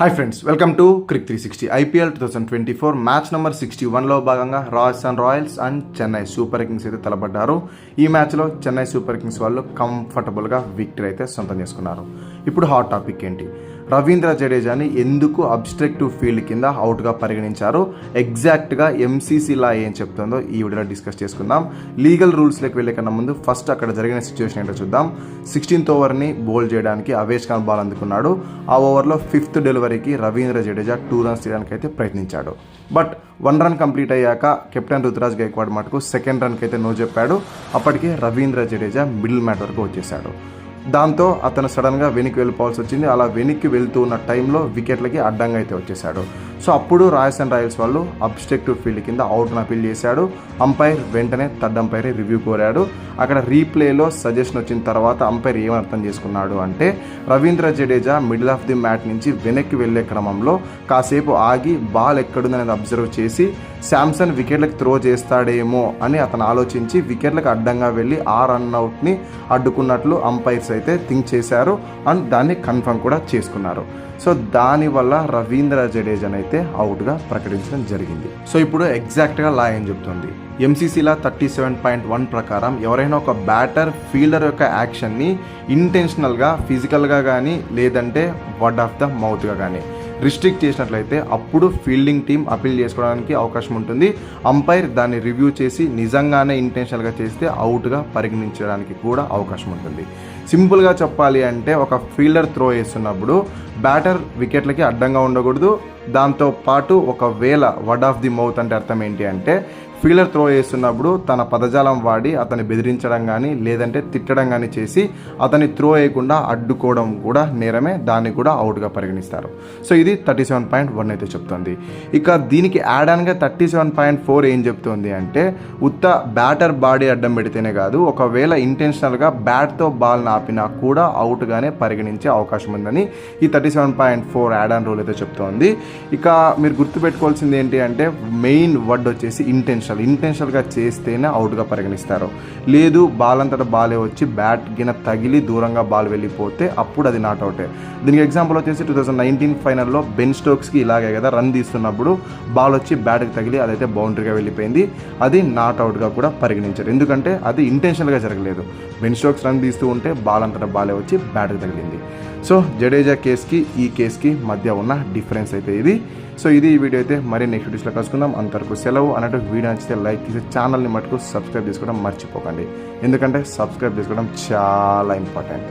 Hi friends welcome to Crick three sixty IPL two thousand twenty four match number sixty వన్లో భాగంగా Rajasthan Royals and Chennai Super Kings అయితే తలపడ్డారు. ఈ మ్యాచ్లో Chennai Super Kings వాళ్ళు కంఫర్టబుల్గా విక్టరీ అయితే సొంతం చేసుకున్నారు. ఇప్పుడు హాట్ టాపిక్ ఏంటి? రవీంద్ర జడేజాని ఎందుకు అబ్స్ట్రక్టివ్ ఫీల్డ్ కింద అవుట్గా పరిగణించారు ఎగ్జాక్ట్గా ఎంసీసీ లా ఏం చెప్తుందో ఈ వీడియోలో డిస్కస్ చేసుకుందాం. లీగల్ రూల్స్లోకి వెళ్ళే కన్నా ముందు ఫస్ట్ అక్కడ జరిగిన సిచ్యువేషన్ ఏంటో చూద్దాం. సిక్స్టీన్త్ ఓవర్ని బౌల్ చేయడానికి అవేష్ ఖాన్ బాల్ అందుకున్నాడు. ఆ ఓవర్లో ఫిఫ్త్ డెలివరీకి రవీంద్ర జడేజా టూ రన్స్ తీయడానికి అయితే ప్రయత్నించాడు. బట్ వన్ రన్ కంప్లీట్ అయ్యాక కెప్టెన్ రుతురాజ్ గైక్వాడ్ మటుకు సెకండ్ రన్కి అయితే నో చెప్పాడు. అప్పటికే రవీంద్ర జడేజా మిడిల్ మ్యాట్ వరకు వచ్చేశాడు దాంతో అతను సడన్గా వెనక్కి వెళ్ళిపోవాల్సి వచ్చింది. అలా వెనక్కి వెళ్తూ ఉన్న టైంలో వికెట్లకి అడ్డంగా అయితే వచ్చేసాడు సో అప్పుడు రాజస్థాన్ రాయల్స్ వాళ్ళు అబ్స్ట్రక్టివ్ ఫీల్డ్ కింద అవుట్ను అపీల్ చేశాడు. అంపైర్ వెంటనే థర్డ్ అంపైర్ రివ్యూ కోరాడు. అక్కడ రీప్లేలో సజెషన్ వచ్చిన తర్వాత అంపైర్ ఏమర్థం చేసుకున్నాడు అంటే Ravindra Jadeja middle of the mat నుంచి వెనక్కి వెళ్ళే క్రమంలో కాసేపు ఆగి బాల్ ఎక్కడుందనేది అబ్జర్వ్ చేసి శాంసన్ వికెట్లకు త్రో చేస్తాడేమో అని అతను ఆలోచించి వికెట్లకు అడ్డంగా వెళ్ళి ఆ రన్అట్ని అడ్డుకున్నట్లు అంపైర్స్ అయితే థింక్ చేశారు. అండ్ దాన్ని కన్ఫర్మ్ కూడా చేసుకున్నారు. సో దానివల్ల రవీంద్ర జడేజాని అయితే అయితే అవుట్గా ప్రకటించడం జరిగింది. సో ఇప్పుడు ఎగ్జాక్ట్గా లా ఏం చెప్తుంది? ఎంసీసీలా థర్టీ సెవెన్ పాయింట్ వన్ ప్రకారం ఎవరైనా ఒక బ్యాటర్ ఫీల్డర్ యొక్క యాక్షన్ని ఇంటెన్షనల్గా ఫిజికల్గా కానీ లేదంటే వర్డ్ ఆఫ్ ద మౌత్గా కానీ రిస్ట్రిక్ట్ చేసినట్లయితే అప్పుడు ఫీల్డింగ్ టీం అపీల్ చేసుకోవడానికి అవకాశం ఉంటుంది. అంపైర్ దాన్ని రివ్యూ చేసి నిజంగానే ఇంటెన్షనల్గా చేస్తే అవుట్గా పరిగణించడానికి కూడా అవకాశం ఉంటుంది. సింపుల్గా చెప్పాలి అంటే ఒక ఫీల్డర్ త్రో వేస్తున్నప్పుడు బ్యాటర్ వికెట్లకి అడ్డంగా ఉండకూడదు. దాంతో పాటు ఒకవేళ వర్డ్ ఆఫ్ ది మౌత్ అంటే అర్థం ఏంటి అంటే ఫీలర్ త్రో చేస్తున్నప్పుడు తన పదజాలం వాడి అతన్ని బెదిరించడం కానీ లేదంటే తిట్టడం కానీ చేసి అతన్ని త్రో వేయకుండా అడ్డుకోవడం కూడా నేరమే. దాన్ని కూడా అవుట్గా పరిగణిస్తారు. సో ఇది థర్టీ సెవెన్ పాయింట్ వన్ అయితే చెప్తుంది. ఇక దీనికి యాడ్ ఆన్గా థర్టీ సెవెన్ పాయింట్ ఫోర్ ఏం చెప్తుంది అంటే ఉత్త బ్యాటర్ బాడీ అడ్డం పెడితేనే కాదు ఒకవేళ ఇంటెన్షనల్గా బ్యాట్తో బాల్ ఆపినా కూడా అవుట్గానే పరిగణించే అవకాశం ఉందని ఈ thirty seven point four add on rule అయితే చెప్తోంది. ఇక మీరు గుర్తుపెట్టుకోవాల్సింది ఏంటి అంటే మెయిన్ వర్డ్ వచ్చేసి ఇంటెన్షన్ ఇంటెన్షనల్గా చేస్తేనే అవుట్గా పరిగణిస్తారు. లేదు బాల్ అంతటా బాలే వచ్చి బ్యాట్ గిన తగిలి దూరంగా బాల్ వెళ్ళిపోతే అప్పుడు అది నాట్ అవుటే దీనికి ఎగ్జాంపుల్ వచ్చేసి టూ థౌసండ్ నైన్టీన్ ఫైనల్లో బెన్ స్టోక్స్కి ఇలాగే కదా రన్ తీస్తున్నప్పుడు బాల్ వచ్చి బ్యాట్కి తగిలి అదైతే బౌండరీగా వెళ్ళిపోయింది. అది నాట్ అవుట్గా కూడా పరిగణించారు. ఎందుకంటే అది ఇంటెన్షనల్గా జరగలేదు. బెన్ స్టోక్స్ రన్ తీస్తూ ఉంటే బాల్ అంతటా బాలే వచ్చి బ్యాట్కి తగిలింది. సో జడేజా కేస్కి ఈ కేస్కి మధ్య ఉన్న డిఫరెన్స్ అయితే ఇది. సో ఇది ఈ వీడియో అయితే మరి నెక్స్ట్ వీడియోస్లో కలుసుకుందాం. అంతవరకు సెలవు అన్నట్టు వీడియో నచ్చితే లైక్ చేసి ఛానల్ని మటుకు సబ్స్క్రైబ్ చేసుకోవడం మర్చిపోకండి. ఎందుకంటే సబ్స్క్రైబ్ చేసుకోవడం చాలా ఇంపార్టెంట్